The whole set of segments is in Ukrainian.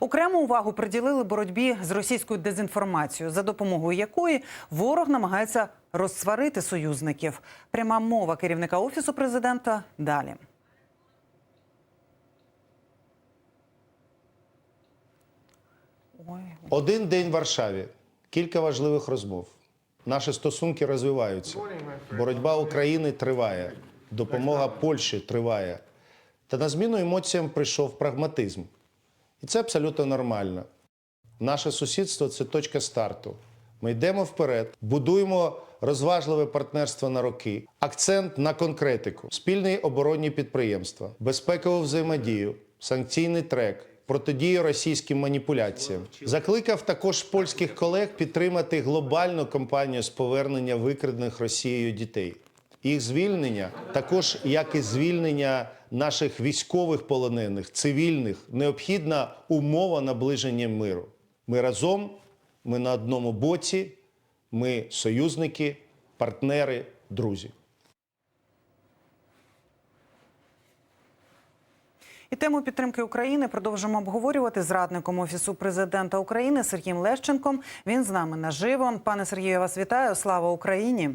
Окрему увагу приділили боротьбі з російською дезінформацією, за допомогою якої ворог намагається розсварити союзників. Пряма мова керівника офісу президента далі. Один день в Варшаві, кілька важливих розмов. Наші стосунки розвиваються. Боротьба України триває, допомога Польщі триває. Та на зміну емоціям прийшов прагматизм. І це абсолютно нормально. Наше сусідство це точка старту. Ми йдемо вперед, будуємо розважливе партнерство на роки, акцент на конкретику, спільні оборонні підприємства, безпекову взаємодію, санкційний трек, протидію російським маніпуляціям. Закликав також польських колег підтримати глобальну кампанію з повернення викрадених Росією дітей. Їх звільнення, також як і звільнення наших військових полонених, цивільних, необхідна умова наближення миру. Ми разом, ми на одному боці, ми союзники, партнери, друзі. І тему підтримки України продовжимо обговорювати з радником офісу президента України Сергієм Лещенком. Він з нами наживо. Пане Сергію, вас вітаю. Слава Україні!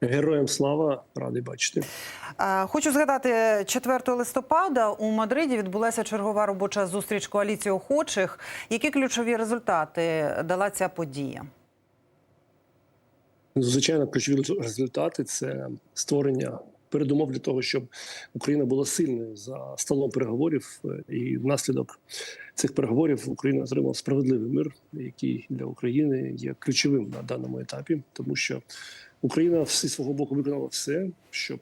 Героям слава, радий бачити. Хочу згадати 4 листопада у Мадриді відбулася чергова робоча зустріч коаліції охочих. Які ключові результати дала ця подія? Звичайно, ключові результати це створення передумов для того, щоб Україна була сильною за столом переговорів, е, і внаслідок цих переговорів Україна отримала справедливий мир, який для України є ключовим на даному етапі, тому що Україна всі свого боку виконала все, щоб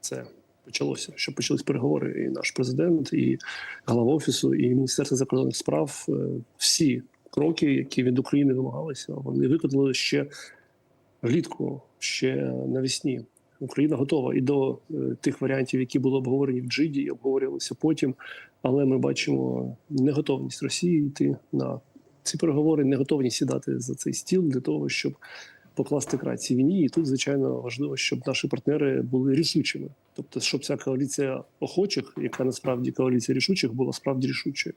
це почалося, щоб почались переговори. І наш президент, і голова офісу, і міністерство закордонних справ е, всі кроки, які від України вимагалися, вони виконали ще влітку, ще навесні. Україна готова і до е, тих варіантів, які були обговорені в Джиді, і обговорювалися потім. Але ми бачимо неготовність Росії йти на ці переговори, неготовність сідати за цей стіл для того, щоб покласти край цій війні. І тут, звичайно, важливо, щоб наші партнери були рішучими. Тобто, щоб ця коаліція охочих, яка насправді коаліція рішучих, була справді рішучою.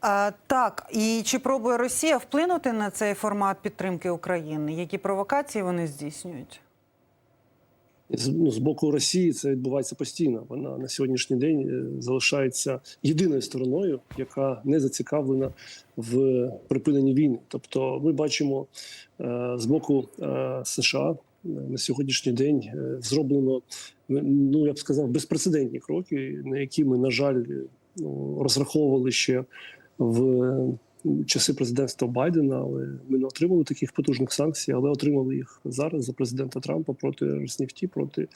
А, так, і чи пробує Росія вплинути на цей формат підтримки України? Які провокації вони здійснюють? Ну, з боку Росії це відбувається постійно. Вона на сьогоднішній день е, залишається єдиною стороною, яка не зацікавлена в припиненні війни. Тобто, ми бачимо е, з боку е, США на сьогоднішній день зроблено ну я б сказав безпрецедентні кроки, на які ми на жаль ну, розраховували ще в часи президентства Байдена, але ми не отримали таких потужних санкцій, але отримали їх зараз за президента Трампа проти Роснефті, проти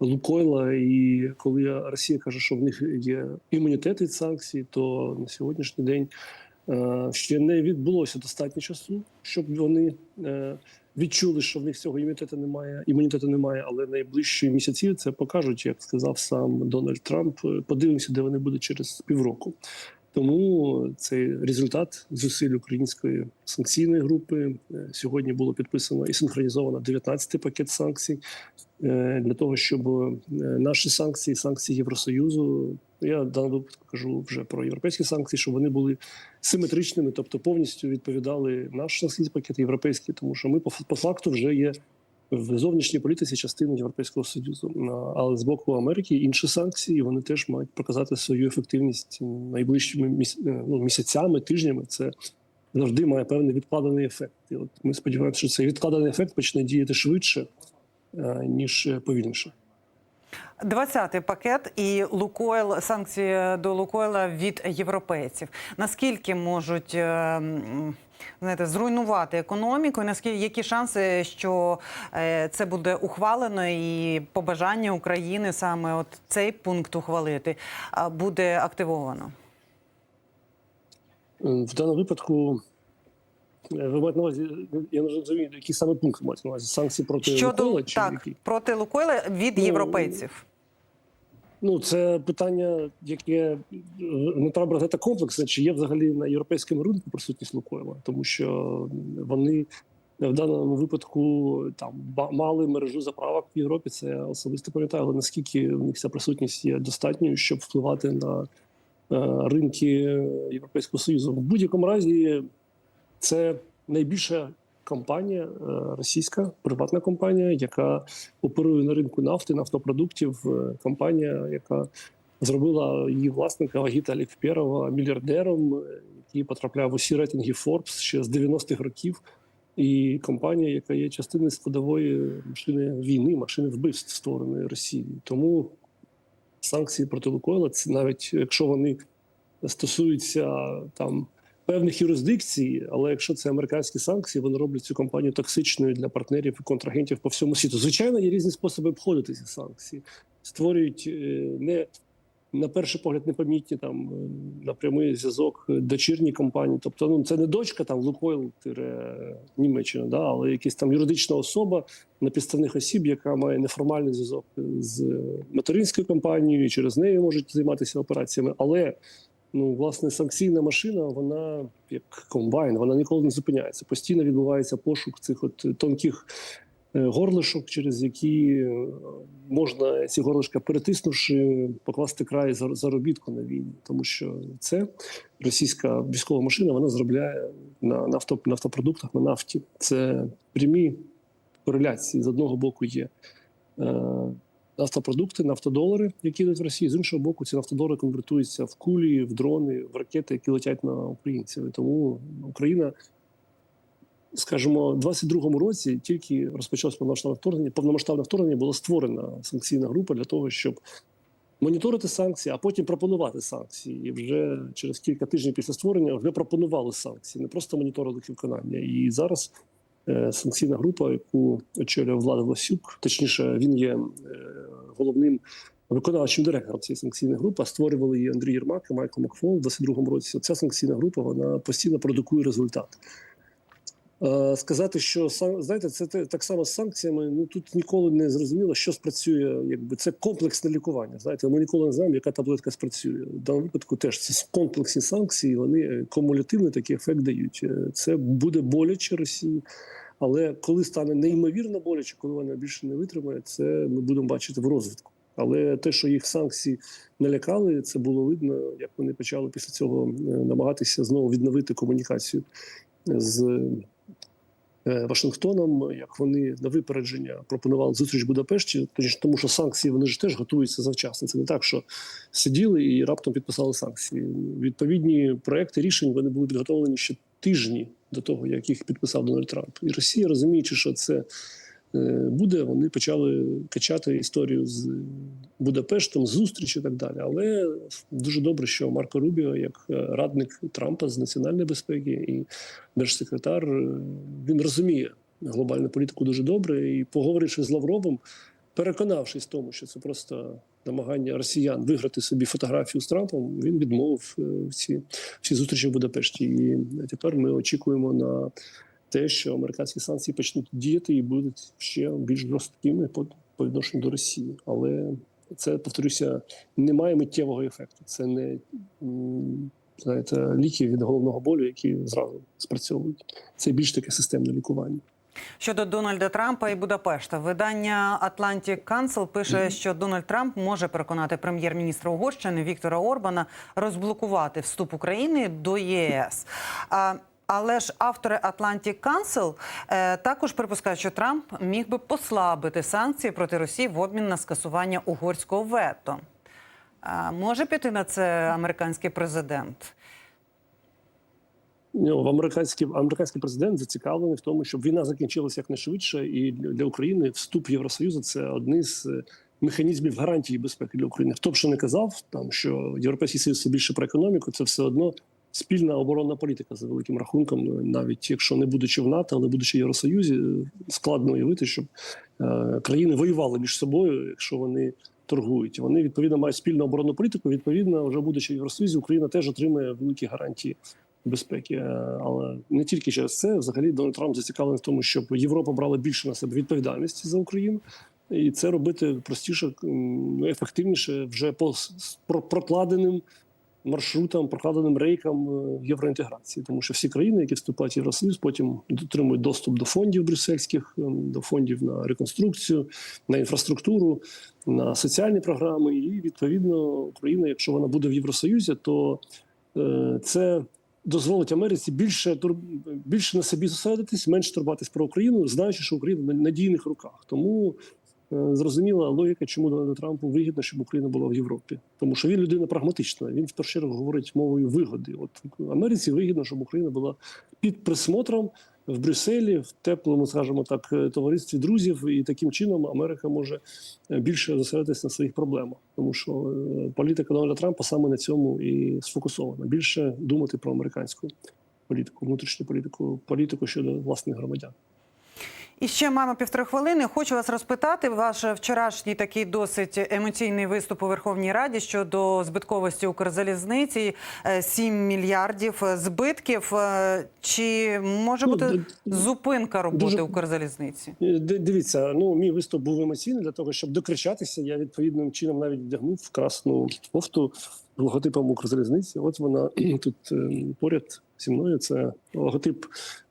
Лукойла. І коли Росія каже, що в них є імунітет від санкцій, то на сьогоднішній день е, ще не відбулося достатньо часу, щоб вони е, відчули, що в них цього імунітету немає. Імунітету немає, але найближчі місяці це покажуть, як сказав сам Дональд Трамп. Подивимося, де вони будуть через півроку. Тому цей результат зусиль української санкційної групи Е, сьогодні було підписано і синхронізовано 19-й пакет санкцій е, для того, щоб е, наші санкції, санкції Євросоюзу, я в даному випадку кажу вже про європейські санкції, щоб вони були симетричними, тобто повністю відповідали наш санкційний пакет європейський, тому що ми по факту вже є. В зовнішній політиці частини Європейського союзу, але з боку Америки інші санкції вони теж мають показати свою ефективність найближчими е, ну, місяцями, тижнями. Це завжди має певний відкладений ефект. І от ми сподіваємося, що цей відкладений ефект почне діяти швидше е, ніж е, повільніше. 20-й пакет і Лукойл санкції до Лукойла від європейців. Наскільки можуть знаєте, зруйнувати економіку? І наскільки які шанси, що е, це буде ухвалено, і побажання України саме от цей пункт ухвалити буде активовано? В даному випадку е, ви маєте на увазі, я не розумію, які саме пункти мають на увазі санкції проти Щодо Лукойла чи так які? проти Лукойла від Ну, європейців? Ну, це питання, яке е, не треба брати комплексне, чи є взагалі на європейському ринку присутність Лукойла, тому що вони в даному випадку там мали мережу заправок в Європі. Це я особисто пам'ятаю, але наскільки в них ця присутність є достатньою, щоб впливати на ринки Європейського Союзу. В будь-якому разі це найбільша компанія е, російська приватна компанія, яка оперує на ринку нафти, нафтопродуктів. е, Компанія, яка зробила її власника Вагіта Алікперова мільярдером, е, який потрапляв усі рейтинги Forbes ще з 90-х років. І компанія, яка є частиною складової машини війни, машини вбивств створеної Росією. Тому санкції проти Лукойла, навіть якщо вони стосуються там певних юрисдикцій, але якщо це американські санкції, вони роблять цю компанію токсичною для партнерів і контрагентів по всьому світу. Звичайно, є різні способи обходити ці санкції, створюють е, не на перший погляд непомітні там е, на прямий зв'язок дочірні компанії. Тобто, ну це не дочка там Лукойл Німеччина, да, але якась там юридична особа на підставних осіб, яка має неформальний зв'язок з материнською компанією, і через неї можуть займатися операціями. Але ну власне санкційна машина, вона як комбайн, вона ніколи не зупиняється. Постійно відбувається пошук цих от тонких е, горлишок, через які е, можна ці горлишка перетиснувши, покласти край зар- заробітку на війні, тому що це російська військова машина, вона заробляє на нафто, нафтопродуктах, на нафті. Це прямі кореляції з одного боку є. Нафтопродукти, нафтодолари, які йдуть в Росію, з іншого боку, ці нафтодолари конвертуються в кулі, в дрони, в ракети, які летять на українців. І тому Україна скажімо, в 22-му році тільки розпочалось повномасштабне вторгнення. Повномасштабне вторгнення була створена санкційна група для того, щоб моніторити санкції, а потім пропонувати санкції. І вже через кілька тижнів після створення вже пропонували санкції, не просто моніторили їх виконання. І зараз санкційна група, яку очолює Влада Власюк, точніше, він є е, головним. Виконавчим директором цієї санкційної групи створювали її Андрій Єрмак і Майкл Макфол в 22-му році. Ця санкційна група вона постійно продукує результат. Е, Сказати, що знаєте, це так само з санкціями. Ну тут ніколи не зрозуміло, що спрацює. Якби це комплексне лікування. Знаєте, ми ніколи не знаємо, яка таблетка спрацює. В даному випадку теж це комплексні санкції. Вони е, кумулятивний такий ефект дають. Е, Це буде боляче Росії. Але коли стане неймовірно боляче, коли вона більше не витримає, це ми будемо бачити в розвитку. Але те, що їх санкції налякали, це було видно, як вони почали після цього намагатися знову відновити комунікацію з Вашингтоном, як вони на випередження пропонували зустріч в Будапешті, тому що санкції вони ж теж готуються завчасно. Це не так, що сиділи і раптом підписали санкції. Відповідні проекти рішень вони були підготовлені ще тижні до того, як їх підписав Дональд Трамп. І Росія, розуміючи, що це е, буде, вони почали качати історію з Будапештом, зустріч і так далі. Але дуже добре, що Марко Рубіо, як е, радник Трампа з національної безпеки і держсекретар, е, він розуміє глобальну політику дуже добре і, поговоривши з Лавровим, переконавшись в тому, що це просто намагання росіян виграти собі фотографію з Трампом, він відмовив е, ці всі зустрічі в Будапешті. І тепер ми очікуємо на те, що американські санкції почнуть діяти і будуть ще більш жорсткими по, по відношенню до Росії. Але це повторюся, не має миттєвого ефекту. Це не знаєте, ліки від головного болю, які зразу спрацьовують. Це більш таке системне лікування. Щодо Дональда Трампа і Будапешта, видання Atlantic Council пише, що Дональд Трамп може переконати прем'єр-міністра Угорщини Віктора Орбана розблокувати вступ України до ЄС. Але ж автори Atlantic Council е, також припускають, що Трамп міг би послабити санкції проти Росії в обмін на скасування угорського вето. А, може піти на це американський президент? Ну, в американський американський президент зацікавлений в тому, щоб війна закінчилася якнайшвидше, і для України вступ в Євросоюз це один з е, механізмів гарантії безпеки для України. Хто б що не казав, там що Європейський Союз це більше про економіку, це все одно спільна оборонна політика за великим рахунком, навіть якщо не будучи в НАТО, але будучи в Євросоюзі, е, складно уявити, щоб е, країни воювали між собою, якщо вони. Торгують вони відповідно мають спільну оборонну політику. Відповідно, вже будучи в Євросоюзі, Україна теж отримує великі гарантії безпеки. Е, Але не тільки через це, взагалі Дональд Трамп зацікавлений в тому, щоб Європа брала більше на себе відповідальності за Україну, і це робити простіше, ефективніше вже по прокладеним маршрутам, прокладеним рейкам е, євроінтеграції, тому що всі країни, які вступають в Євросоюз, потім отримують доступ до фондів брюссельських, е, до фондів на реконструкцію, на інфраструктуру, на соціальні програми. І відповідно Україна, якщо вона буде в Євросоюзі, то е, це дозволить Америці більше більше на собі зосередитись, менше турбатись про Україну, знаючи, що Україна на надійних руках. Тому зрозуміла логіка, чому Дональду Трампу вигідно, щоб Україна була в Європі, тому що він людина прагматична. Він в першу чергу говорить мовою вигоди. От Америці вигідно, щоб Україна була під присмотром в Брюсселі, в теплому, скажімо так, е, товаристві друзів, і таким чином Америка може е, більше зосередитися на своїх проблемах, тому що е, політика Дональда Трампа саме на цьому і сфокусована. Більше думати про американську політику, внутрішню політику, політику щодо власних громадян. І ще маємо півтори хвилини. Хочу вас розпитати. Ваш вчорашній такий досить емоційний виступ у Верховній Раді щодо збитковості Укрзалізниці е, 7 мільярдів збитків. Е, Чи може Ну, бути зупинка роботи дуже- Укрзалізниці? Е, Дивіться, ну мій виступ був емоційний для того, щоб докричатися. Я відповідним чином навіть вдягнув красну кофту логотипом Укрзалізниці. От вона тут е, поряд зі мною. Це логотип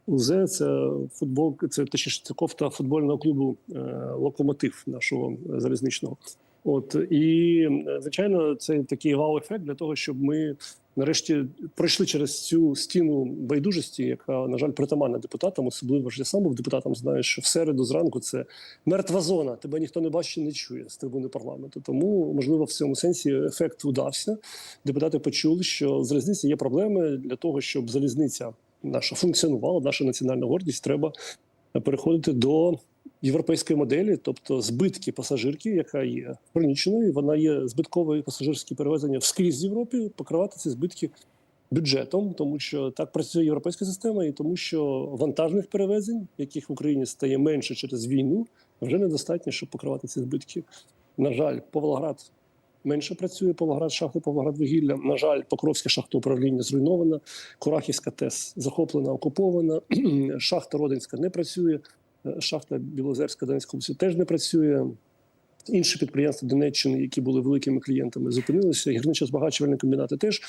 УЗ, це футбол, це точніше це кофта футбольного клубу е, Локомотив нашого залізничного. От і е, звичайно, це такий вау-ефект для того, щоб ми нарешті пройшли через цю стіну байдужості, яка на жаль притаманна депутатам, особливо ж я сам був депутатом. Знаю, що в середу зранку це мертва зона. Тебе ніхто не бачить, не чує з трибуни парламенту. Тому можливо в цьому сенсі ефект удався. Депутати почули, що з залізниці є проблеми для того, щоб залізниця наша функціонувала, наша національна гордість. Треба переходити до європейської моделі, тобто збитки пасажирки, яка є хронічною, вона є збитковою пасажирські перевезення вскрізь Європі, покривати ці збитки бюджетом, тому що так працює європейська система, і тому що вантажних перевезень, яких в Україні стає менше через війну, вже недостатньо, щоб покривати ці збитки. На жаль, Павлоград менше працює. Павлоград шахта, Павлоград вугілля. На жаль, Покровське шахтоуправління зруйновано. Курахівська ТЕС захоплена, окупована. Шахта Родинська не працює. Е, Шахта Білозерська Донецької області теж не працює. Інші підприємства Донеччини, які були великими клієнтами, зупинилися. Гірничо-збагачувальні комбінати теж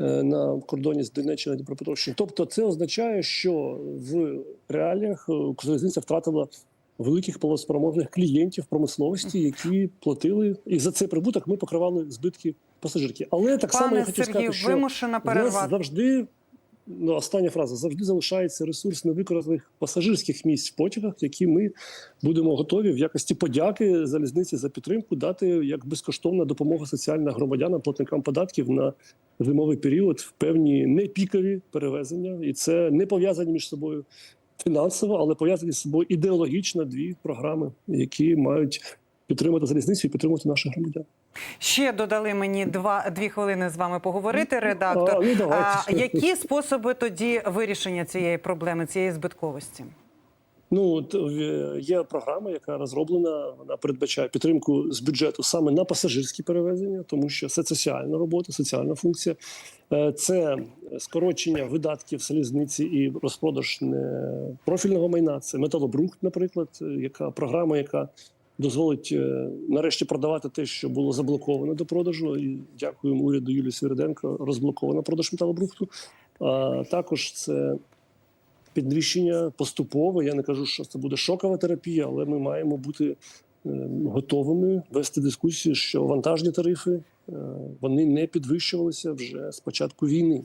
е, на кордоні з Донеччиною і Дніпропетровщиною. Тобто, це означає, що в реаліях е, Укрзалізниця втратила великих полоспроможних клієнтів промисловості, які платили, і за цей прибуток ми покривали збитки пасажирки. Але так само я Пане хотів Сергію, сказати, що вимушена перервати. завжди. Ну, остання фраза завжди залишається ресурс невикористаних пасажирських місць в потягах, які ми будемо готові в якості подяки залізниці за підтримку дати як безкоштовна допомога соціальна громадянам, платникам податків на зимовий період в певні непікові перевезення, і це не пов'язані між собою фінансово, але пов'язані з собою ідеологічно дві програми, які мають підтримати залізницю і підтримати наших громадян. Ще додали мені два дві хвилини з вами поговорити. Редактор. А, ну, а які способи тоді вирішення цієї проблеми, цієї збитковості? Ну е, є програма, яка розроблена. Вона передбачає підтримку з бюджету саме на пасажирські перевезення, тому що це соціальна робота, соціальна функція. Е, Це скорочення видатків залізниці і розпродаж профільного майна. Це металобрухт, наприклад, е, яка програма, яка дозволить е, нарешті продавати те, що було заблоковано до продажу. І дякуємо уряду Юлії Свириденко. Розблоковано продаж металобрухту. А також це підвищення поступово. Я не кажу, що це буде шокова терапія, але ми маємо бути е, готовими вести дискусію, що вантажні тарифи е, вони не підвищувалися вже з початку війни.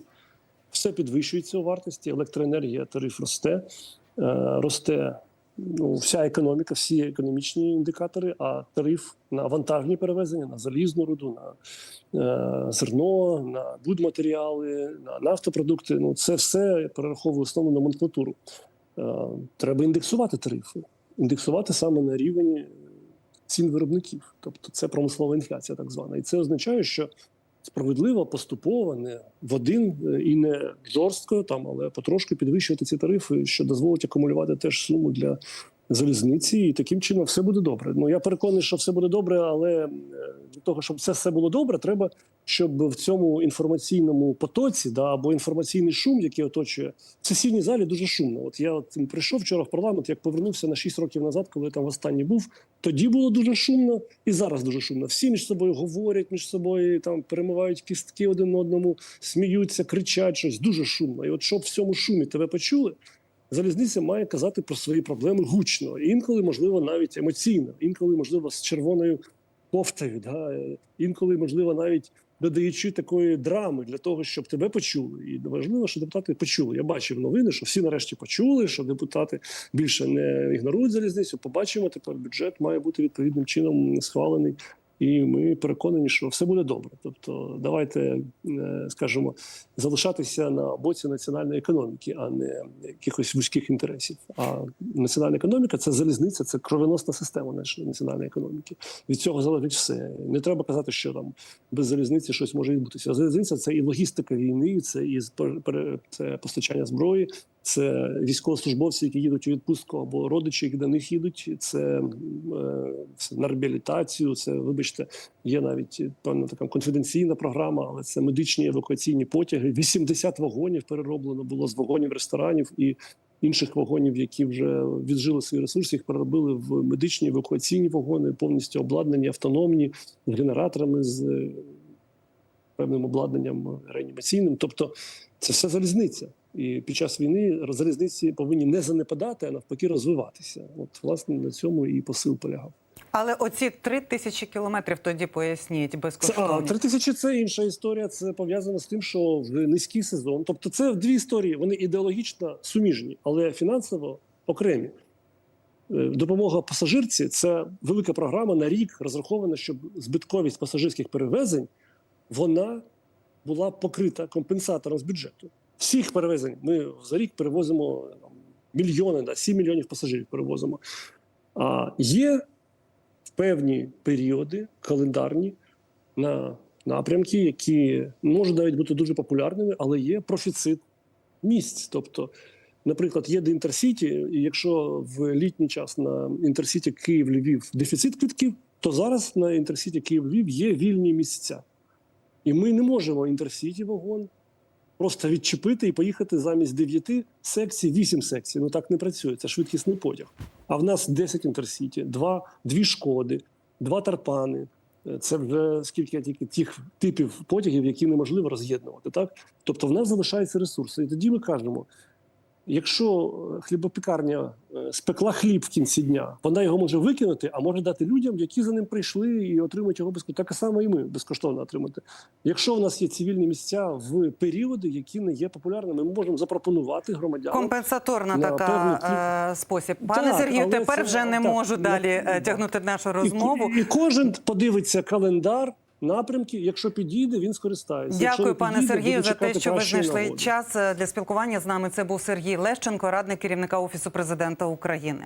Все підвищується у вартості. Електроенергія, тариф росте, росте ну, вся економіка, всі економічні індикатори, а тариф на вантажні перевезення, на залізну руду, на е, зерно, на будматеріали, на нафтопродукти. Ну це все перераховує основну номенклатуру. Е, треба індексувати тарифи, індексувати саме на рівень цін виробників. Тобто це промислова інфляція, так звана. І це означає, що справедливо, поступово, не в один е, і не жорстко, там, але потрошки підвищувати ці тарифи, що дозволить акумулювати теж суму для залізниці, і таким чином все буде добре. Ну я переконаний, що все буде добре, але е, для того, щоб це все було добре, треба, щоб в цьому інформаційному потоці, да, або інформаційний шум, який оточує в сесійній залі, дуже шумно. От я от прийшов вчора в парламент, як повернувся на 6 років назад, коли я там останній був. Тоді було дуже шумно, і зараз дуже шумно. Всі між собою говорять, між собою там перемивають кістки один одному, сміються, кричать щось. Дуже шумно. І от щоб в цьому шумі тебе почули, залізниця має казати про свої проблеми гучно, інколи, можливо, навіть емоційно, інколи, можливо, з червоною кофтою, да? е, інколи, можливо, навіть додаючи такої драми для того, щоб тебе почули. І важливо, що депутати почули. Я бачив новини, що всі нарешті почули, що депутати більше не ігнорують залізницю. Побачимо тепер бюджет має бути відповідним чином схвалений. І ми переконані, що все буде добре. Тобто, давайте е, скажімо, залишатися на боці національної економіки, а не якихось вузьких інтересів. А національна економіка це залізниця, це кровоносна система нашої національної економіки. Від цього залежить все. Не треба казати, що там без залізниці щось може відбутися. Залізниця це і логістика війни, це і це постачання зброї, це військовослужбовці, які їдуть у відпустку, або родичі, які до них їдуть. Це, е, це на реабілітацію. Це, вибачте, є навіть певна така конфіденційна програма, але це медичні евакуаційні потяги. 80 вагонів перероблено було з вагонів ресторанів і інших вагонів, які вже віджили свої ресурси. Їх переробили в медичні евакуаційні вагони, повністю обладнані, автономні з генераторами з е, певним обладнанням реанімаційним. Тобто, це все залізниця. І під час війни залізниці повинні не занепадати, а навпаки розвиватися. От власне на цьому і посил полягав. Але оці три тисячі кілометрів тоді поясніть а безкоштовно. три тисячі це інша історія. Це пов'язано з тим, що в низький сезон. Тобто, це дві історії. Вони ідеологічно суміжні, але фінансово окремі. Е, Допомога пасажирці це велика програма на рік, розрахована, щоб збитковість пасажирських перевезень вона була покрита компенсатором з бюджету. Всіх перевезень ми за рік перевозимо там, мільйони, да, 7 мільйонів пасажирів перевозимо. А є в певні періоди календарні на напрямки, які можуть навіть бути дуже популярними, але є профіцит місць. Тобто, наприклад, є інтерсіті, і якщо в літній час на інтерсіті Київ-Львів дефіцит квитків, то зараз на інтерсіті Київ-Львів є вільні місця. І ми не можемо інтерсіті вагон просто відчепити і поїхати замість 9 секцій, 8 секцій. Ну так не працює. Це швидкісний потяг. А в нас 10 інтерсіті, 2, 2 шкоди, 2 тарпани. Е, Це вже скільки тільки тих типів потягів, які неможливо роз'єднувати. Так, тобто, в нас залишаються ресурси. І тоді ми кажемо: якщо е, хлібопікарня е, спекла хліб в кінці дня, вона його може викинути, а може дати людям, які за ним прийшли і отримують його безкоштовно. Так само і ми безкоштовно отримати. Якщо у нас є цивільні місця в періоди, які не є популярними, ми можемо запропонувати громадянам. Компенсаторна на певний така е, спосіб. Пане Так, Сергію, тепер це- вже не так, можу я- далі е, да. тягнути нашу розмову. І, і кожен подивиться календар. Напрямки, якщо підійде, він скористається. Дякую, якщо пане підійде, Сергію, за те, що ви знайшли нагоди. час е, для спілкування з нами. Це був Сергій Лещенко, радник керівника офісу президента України.